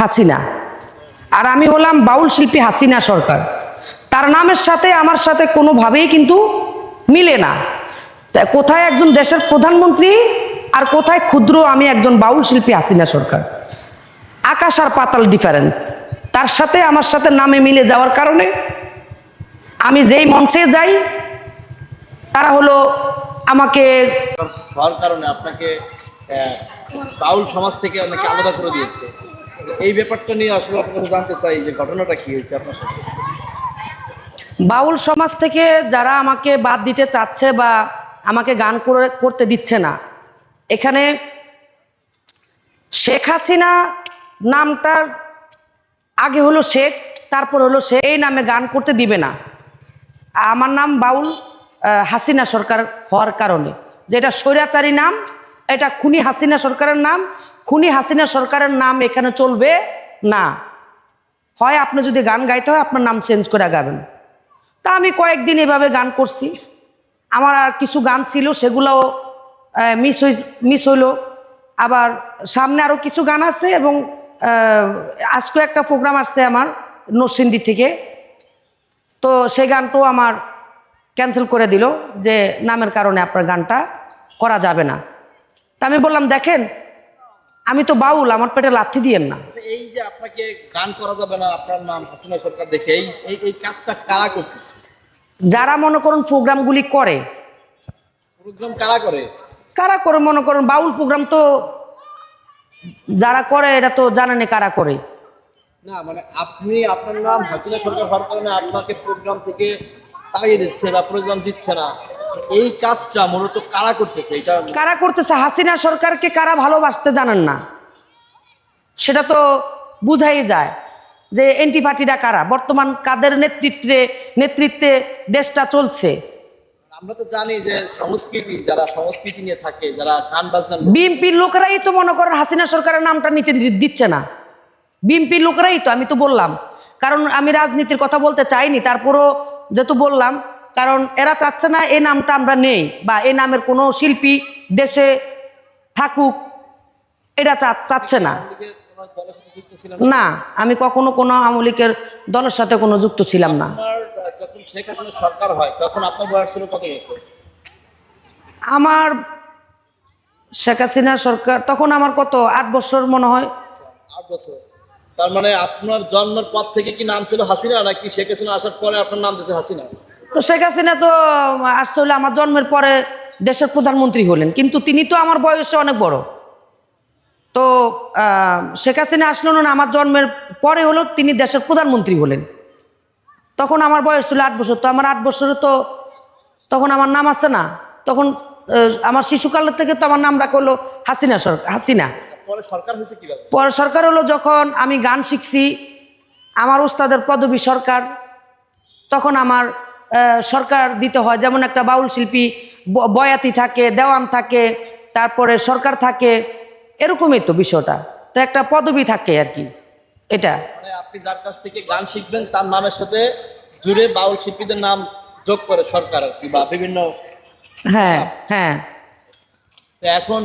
হাসিনা আর আমি হলাম বাউল শিল্পী হাসিনা সরকার। তার নামের সাথে আমার সাথে কোনোভাবেই কিন্তু মিলে না। কোথায় একজন দেশের প্রধানমন্ত্রী আর কোথায় ক্ষুদ্র আমি একজন বাউল শিল্পী হাসিনা সরকার? আকাশ আর পাতাল ডিফারেন্স তার সাথে আমার সাথে নামে মিলে যাওয়ার কারণে আমি যেই মঞ্চে যাই, তারা হলো আমাকে হওয়ার কারণে আপনাকে বাউল সমাজ থেকে অনেকে আলাদা করে দিয়েছে। এই ব্যাপারটা নিয়ে আসলে আপনার জানতে চাই যে ঘটনাটা কি হয়েছে আপনার সাথে? বাউল সমাজ থেকে যারা আমাকে বাদ দিতে চাচ্ছে বা আমাকে গান করে, করতে দিচ্ছে না, এখানে শেখ হাসিনা নামটার আগে হলো শেখ, তারপর হলো সে, এই নামে গান করতে দিবে না। আমার নাম বাউল হাসিনা সরকার হওয়ার কারণে। যেটা স্বৈরাচারী নাম, এটা খুনি হাসিনা সরকারের নাম খুনি হাসিনা সরকারের নাম এখানে চলবে? না। হয় আপনি যদি গান গাইতে হয়, আপনার নাম চেঞ্জ করে গাবেন। তা আমি কয়েকদিন এভাবে গান করছি। আমার আর কিছু গান ছিল, সেগুলোও মিস হই মিস হইল। আবার সামনে আরও কিছু গান আছে এবং আজকে একটা প্রোগ্রাম আসছে আমার, নরসিংদী থেকে। তো সেই গানটাও আমার ক্যান্সেল করে দিল যে, নামের কারণে আপনার গানটা করা যাবে না। তা আমি বললাম, দেখেন আমি তো বাউল আমার পেটে লাথি দিয়েন না। আচ্ছা, এই যে আপনাকে গান করা যাবে না আপনার নাম হাসিনা সরকার দেখে এই এই- এই কাজটা কারা করতেছে যারা মনে করুন প্রোগ্রামগুলি করে প্রোগ্রাম কারা করে? কারা করে মনে করেন? বাউল প্রোগ্রাম তো যারা করে এটা তো জানেনি কারা করে। না মানে আপনি আপনার নাম হাসিনা সরকার হওয়ার কারণে আপনাকে প্রোগ্রাম থেকে তাড়িয়ে দিচ্ছে বা প্রোগ্রাম দিচ্ছে না। এই কাজটা মূলত কারা করতেছে? এটা কারা করতেছে? হাসিনা সরকারকে কারা ভালোবাসতে জানেন না? সেটা তো বুঝাই যায় যে এন্টি পার্টিরা কারা? বর্তমান কাদের নেতৃত্বে নেতৃত্বে দেশটা চলছে? আমরা তো জানি যে সংস্কৃতি যারা সংস্কৃতি নিয়ে থাকে যারা গান বাজনা বিএনপির লোকেরাই তো মনে করেন হাসিনা সরকারের নামটা নিতে দিচ্ছে না। বিএনপির লোকেরাই তো আমি তো বললাম। কারণ আমি রাজনীতির কথা বলতে চাইনি তারপরও যেহেতু বললাম কারণ এরা চাচ্ছে না এই নামটা আমরা নেই বা এই নামের কোনো শিল্পী দেশে থাকুক এটা চা- চাচ্ছে না। না আমি কখনো কোনো আওয়ামী লীগের দলের সাথে কোনো যুক্ত ছিলাম না। যখন সরকার হয় তখন আপনার বয়স ছিল কত আমার শেখ হাসিনা সরকার তখন আমার কত? আট বছর মনে হয়। আট বছর। তার মানে আপনার জন্মের পর থেকে কি নাম ছিল হাসিনা নাকি শেখ হাসিনা আসার পরে আপনার নাম দিয়েছে হাসিনা? তো শেখ হাসিনা তো আসতে হলে আমার জন্মের পরে দেশের প্রধানমন্ত্রী হলেন। কিন্তু তিনি তো আমার বয়সে অনেক বড়। তো শেখ হাসিনা আসলো না আমার জন্মের পরে হলো তিনি দেশের প্রধানমন্ত্রী হলেন। তখন আমার বয়স ছিল আট বছর তো আমার আট বছরে তো তখন আমার নাম আছে না। তখন আমার শিশুকালের থেকে তো আমার নাম রাখা হলো হাসিনা সরকার হাসিনা পরে সরকার হলো যখন আমি গান শিখছি আমার উস্তাদের পদবী সরকার তখন আমার সরকার দিতে হয়। যেমন একটা বাউল শিল্পী বয়াতি থাকে দেওয়ান থাকে তারপরে সরকার থাকে এরকমই তো বিষয়টা। তো একটা পদবি থাকে আর কি এটা। মানে আপনি যার কাছ থেকে গান শিখবেন তার নামের সাথে জুড়ে বাউল শিল্পীদের নাম যোগ করে সরকার আর কি বা বিভিন্ন হ্যাঁ হ্যাঁ। এখন